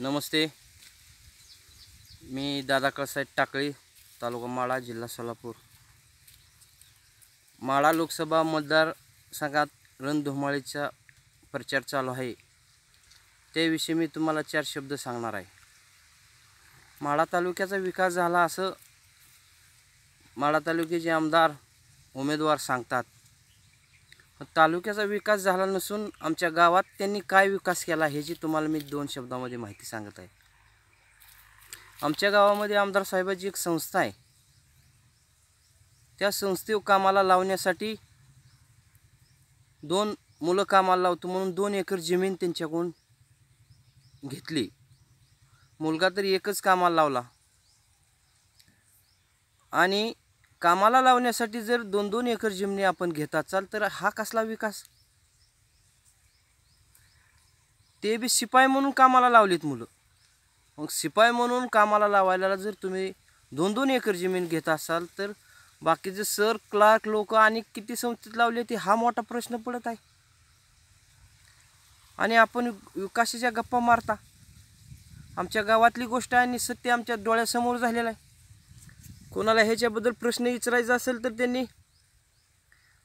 नमस्ते. मी दादा कळसाहेब टाकळी तालुका माळा जिल्हा सोलापूर. माळा लोकसभा मतदारसंघात रणधुमाळीचा प्रचार चालू आहे. त्याविषयी मी तुम्हाला चार शब्द सांगणार आहे. माळा तालुक्याचा विकास झाला असं माळा तालुक्याचे आमदार उमेदवार सांगतात. तालुक्याचा विकास झाला नसून आमच्या गावात त्यांनी काय विकास केला ह्याची तुम्हाला मी दोन शब्दामध्ये माहिती सांगत आहे. आमच्या गावामध्ये आमदार साहेबाची एक संस्था आहे. त्या संस्थेवर कामाला लावण्यासाठी दोन मुलं कामाला लावतो म्हणून दोन एकर जमीन त्यांच्याकडून घेतली. मुलगा तर एकच कामाला लावला. आणि कामाला लावण्यासाठी जर दोन दोन एकर जमिनी आपण घेत असाल तर हा कसला विकास? ते बी शिपाई म्हणून कामाला लावलीत मुलं. मग शिपाई म्हणून कामाला लावायला जर तुम्ही दोन दोन एकर जमीन घेत असाल तर बाकीचे सर क्लार्क लोक आणि किती संस्थेत लावले ते हा मोठा प्रश्न पडत आहे. आणि आपण विकासाच्या गप्पा मारता. आमच्या गावातली गोष्ट आहे आणि सत्य आमच्या डोळ्यासमोर झालेलं आहे. कोणाला ह्याच्याबद्दल प्रश्न विचारायचा असेल तर त्यांनी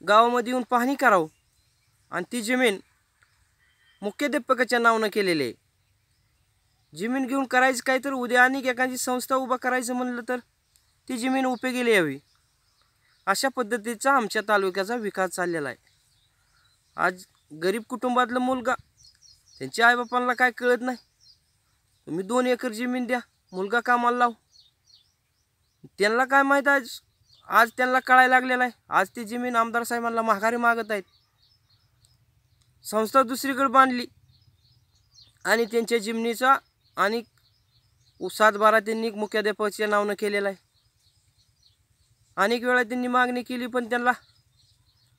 गावामध्ये येऊन पाहणी करावं. आणि ती जमीन मुख्याध्यापकाच्या नावानं केलेली आहे. जमीन घेऊन करायचं काय तर उद्या आणि एखादी संस्था उभा करायचं म्हणलं तर ती जमीन उपयोगी यावी. अशा पद्धतीचा आमच्या तालुक्याचा विकास चाललेला आहे. आज गरीब कुटुंबातलं मुलगा त्यांच्या आईबापांना काय कळत नाही. तुम्ही दोन एकर जमीन द्या मुलगा कामाला लाव. त्यांना काय माहीत आज? आज त्यांना कळायला लागलेला आहे आज ती जमीन आमदार साहेबांना माघारी मागत आहेत. संस्था दुसरीकडे बांधली. आणि त्यांच्या जमिनीचा आणि सातबारा त्यांनी मुख्याध्यापकाच्या नावानं केलेला आहे. अनेक वेळा त्यांनी मागणी केली पण त्यांना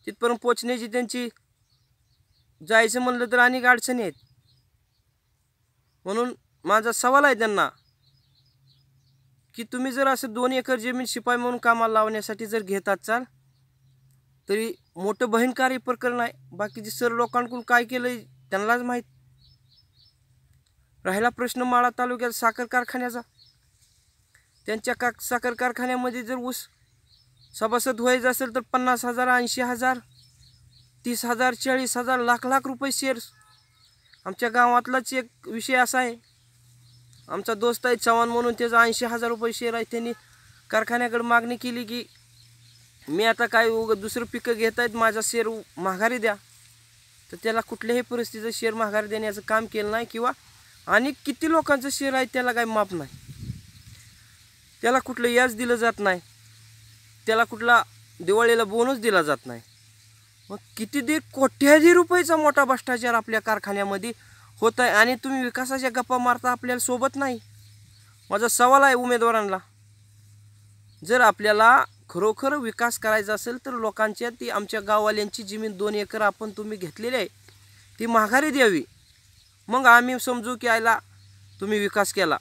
तिथपर्यंत पोचण्याची त्यांची जायचं म्हणलं तर अनेक अडचणी आहेत. म्हणून माझा सवाल आहे त्यांना की तुम्ही जर असं दोन एकर जमीन शिपाई म्हणून कामाला लावण्यासाठी जर घेत असाल तरी मोठं बहिणकारी प्रकरण आहे. बाकीचे सर लोकांकडून काय केलं त्यांनाच माहीत. राहिला प्रश्न माळा तालुक्यात साखर कारखान्याचा. त्यांच्या का साखर कारखान्यामध्ये जर ऊस सभासद व्हायचं असेल तर पन्नास हजार ऐंशी हजार तीस हजार चाळीस हजार लाख लाख रुपये शेअर्स आमच्या गावातलाच एक विषय असा आहे. आमचा दोस्त आहे चव्हाण म्हणून त्याचा ऐंशी हजार रुपये शेअर आहे. त्यांनी कारखान्याकडे मागणी केली की मी आता काय उग दुसरं पिकं घेत आहेत माझा शेअर माघारी द्या. तर त्याला कुठल्याही परिस्थितीचं शेअर माघारी देण्याचं काम केलं नाही किंवा आणि किती लोकांचं शेअर आहे त्याला काही माप नाही. त्याला कुठलं याज दिलं जात नाही. त्याला कुठला दिवाळीला बोनस दिला जात नाही. मग किती दे कोट्याधी रुपयेचा मोठा भ्रष्टाचार आपल्या कारखान्यामध्ये होत आहे आणि तुम्ही विकासाच्या गप्पा मारता आपल्याला सोबत नाही. माझा सवाल आहे उमेदवारांना. जर आपल्याला खरोखर विकास करायचा असेल तर लोकांच्या ती आमच्या गाववाल्यांची जमीन दोन एकर आपण तुम्ही घेतलेली आहे ती माघारी द्यावी. मग आम्ही समजू की आयला तुम्ही विकास केला.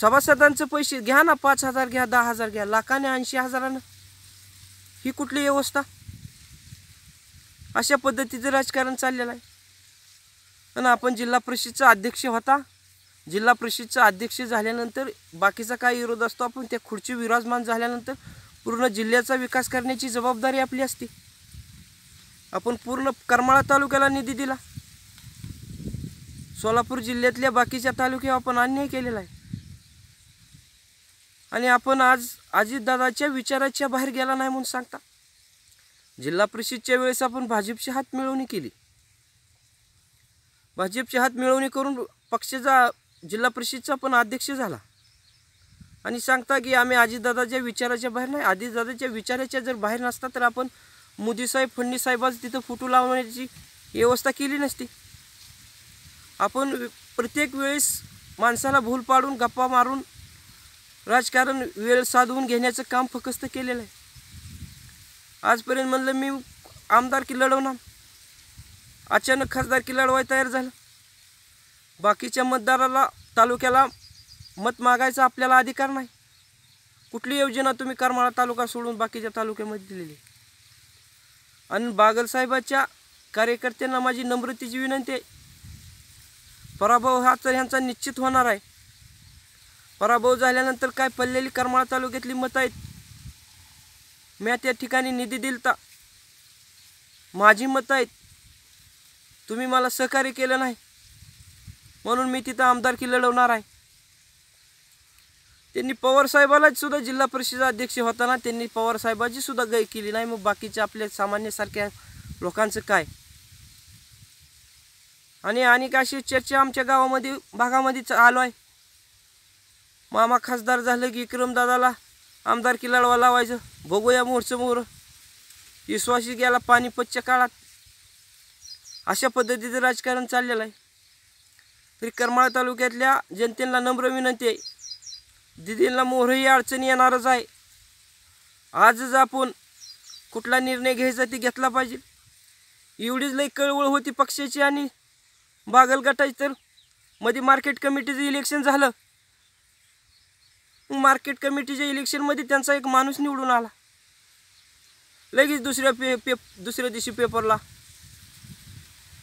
सभासदांचे पैसे घ्या ना पाच हजार घ्या दहा हजार घ्या लाखाने ऐंशी हजारानं. ही कुठली व्यवस्था? अशा पद्धतीचं राजकारण चाललेलं आहे. आणि आपण जिल्हा परिषदचा अध्यक्ष होता. जिल्हा परिषदचा अध्यक्ष झाल्यानंतर बाकीचा काय विरोध असतो आपण त्या खुर्ची विराजमान झाल्यानंतर पूर्ण जिल्ह्याचा विकास करण्याची जबाबदारी आपली असते. आपण पूर्ण करमाळा तालुक्याला निधी दिला. सोलापूर जिल्ह्यातल्या बाकीच्या तालुक्यावर आपण अन्याय केलेला आहे. आणि आपण आज अजितदादाच्या विचाराच्या बाहेर गेला नाही म्हणून सांगता. जिल्हा परिषदच्या वेळेस आपण भाजपची हात मिळवणी केली. भाजपची हात मिळवणी करून पक्षाचा जिल्हा परिषदचा पण अध्यक्ष झाला. आणि सांगता की आम्ही अजितदादाच्या विचाराच्या बाहेर नाही. अजितदादाच्या विचाराच्या जर बाहेर नसता तर आपण मोदीसाहेब फडणवीस तिथं फोटो लावण्याची व्यवस्था केली नसती. आपण प्रत्येक वेळेस माणसाला भूल पाडून गप्पा मारून राजकारण वेळ साधवून घेण्याचं काम फकस्त केलेलं आहे. आजपर्यंत म्हणलं मी आमदारकी लढवणार. अचानक खासदारकी लढवाय तयार झालं. बाकीच्या मतदाराला तालुक्याला मत मागायचा आपल्याला अधिकार नाही. कुठली योजना तुम्ही करमाळा तालुका सोडून बाकीच्या तालुक्यामध्ये दिलेली? आणि बागलसाहेबाच्या कार्यकर्त्यांना माझी नम्रतेची विनंती आहे. पराभव हा तर ह्यांचा निश्चित होणार आहे. पराभव झाल्यानंतर काय पडलेली करमाळा तालुक्यातली मतं आहेत? मी त्या ठिकाणी निधी दिलता. माझी मतं आहेत. तुम्ही मला सहकार्य केलं नाही. म्हणून मी तिथं आमदारकी लढवणार आहे. त्यांनी पवार साहेबालाच सुद्धा जिल्हा परिषद अध्यक्ष होताना त्यांनी पवारसाहेबाची सुद्धा गय केली नाही. मग बाकीच्या आपल्या सामान्यसारख्या लोकांचं काय? आणि अनेक अशी चर्चा आमच्या गावामध्ये भागामध्ये आलो आहे. मामा खासदार झालं की विक्रमदादाला आमदारकी लढवा लावायचं. बघूया मोरचं मोर विश्वासी गेला पाणीपतच्या काळात. अशा पद्धतीचं राजकारण चाललेलं आहे. तरी करमाळा तालुक्यातल्या जनतेला नम्र विनंती आहे. दिदींना मोहरही अडचणी येणारच आहे. आजच आपण कुठला निर्णय घ्यायचा ते घेतला पाहिजे. एवढीच लई कळवळ होती पक्षाची आणि बागल गटाची तर. मध्ये मार्केट कमिटीचं इलेक्शन झालं. मार्केट कमिटीच्या इलेक्शनमध्ये त्यांचा एक माणूस निवडून आला. लगेच दुसऱ्या पे पे दुसऱ्या दिवशी पेपरला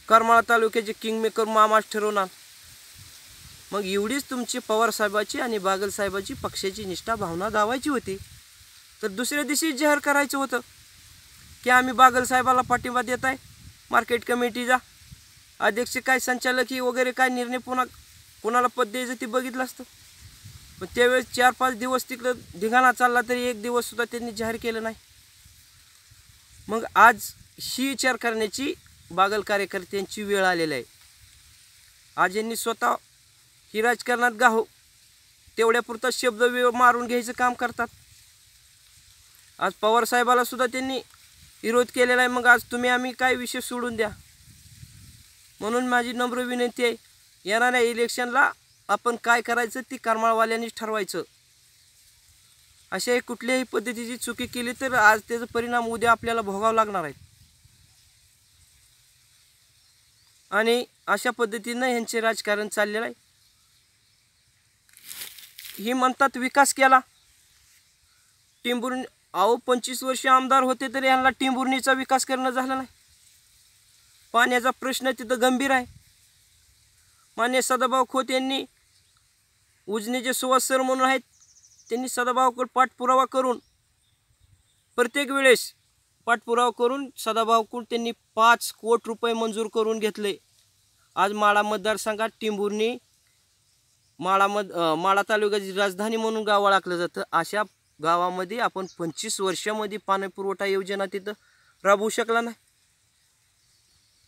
करमाळा तालुक्याचे किंगमेकर मामाच ठरवणार. मग एवढीच तुमची पवार साहेबाची आणि बागलसाहेबाची पक्षाची निष्ठा भावना दावायची होती. तर दुसऱ्या दिवशी जाहीर करायचं होतं. की आम्ही बागलसाहेबाला पाठिंबा देत आहे. मार्केट कमिटीचा अध्यक्ष काय संचालकी वगैरे काय निर्णय पुन्हा कोणाला पद द्यायचं ते बघितलं असतं. पण त्यावेळेस चार पाच दिवस तिकडं धिंगाणा चालला तरी एक दिवस सुद्धा त्यांनी जाहीर केलं नाही. मग आज ही विचार करण्याची बागल कार्यकर्त्यांची वेळ आलेली आहे. आज यांनी स्वतः ही राजकारणात गाहो. तेवढ्यापुरता शब्द वे- मारून घ्यायचं काम करतात. आज पवारसाहेबाला सुद्धा त्यांनी विरोध केलेला आहे. मग आज तुम्ही आम्ही काय विषय सोडून द्या? म्हणून माझी नम्र विनंती आहे येणाऱ्या इलेक्शनला आपण काय करायचं ती करमाळवाल्यांनीच ठरवायचं. अशाही कुठल्याही पद्धतीची चुकी केली तर आज त्याचा परिणाम उद्या आपल्याला भोगावं लागणार आहे. आणि अशा पद्धतीनं ह्यांचे राजकारण चाललेलं आहे. ही म्हणतात विकास केला. टिंबुर्णी अहो पंचवीस वर्ष आमदार होते तरी यांना टिंबुर्णीचा विकास करणं झाला नाही. पाण्याचा प्रश्न तिथं गंभीर आहे. मान्य सदाभाऊ खोत यांनी उजनीचे सुवास सर म्हणून आहेत त्यांनी सदाभाऊकडे पाठपुरावा करून प्रत्येक वेळेस पाठपुरावा करून सदाभाऊकडून त्यांनी पाच कोट रुपये मंजूर करून घेतले. आज माळा मतदारसंघात टिंभुर्णी माळा मध माळा तालुक्याची राजधानी म्हणून गाव ओळखलं जातं. अशा गावामध्ये आपण पंचवीस वर्षामध्ये पाणीपुरवठा योजना तिथं राबवू शकला नाही.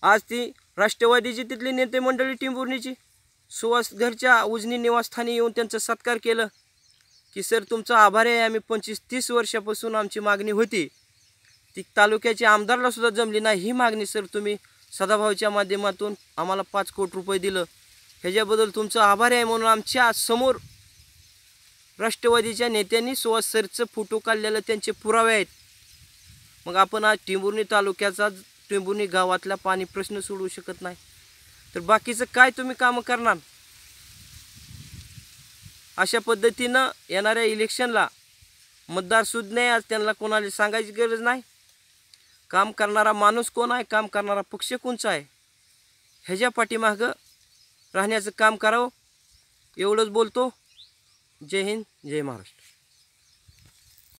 आज ती राष्ट्रवादीची तिथली नेते मंडळी टिंबुर्णीची सुवास घरच्या उजनी निवासस्थानी येऊन त्यांचं सत्कार केलं. की सर तुमचा आभार आहे. आम्ही पंचवीस तीस वर्षापासून आमची मागणी होती. ती तालुक्याची आमदारला सुद्धा जमली नाही. ही मागणी सर तुम्ही सदाभाऊच्या माध्यमातून आम्हाला पाच कोटी रुपये दिलं. ह्याच्याबद्दल तुमचं आभार आहे म्हणून आमच्यासमोर राष्ट्रवादीच्या नेत्यांनी सुहास सरचं फोटो काढलेलं त्यांचे पुरावे आहेत. मग आपण आज टिंबुर्णी तालुक्याचा टिंबुर्णी गावातला पाणी प्रश्न सोडवू शकत नाही. तर बाकीचं काय तुम्ही कामं करणार? अशा पद्धतीनं येणाऱ्या इलेक्शनला मतदार सुज्ञ नाही आज त्यांना कोणाला सांगायची गरज नाही. काम करणारा माणूस कोण आहे? काम करणारा पक्ष कोणचा आहे? ह्याच्या पाठीमागं राहण्याचं काम करावं एवढंच बोलतो. जय हिंद जय महाराष्ट्र.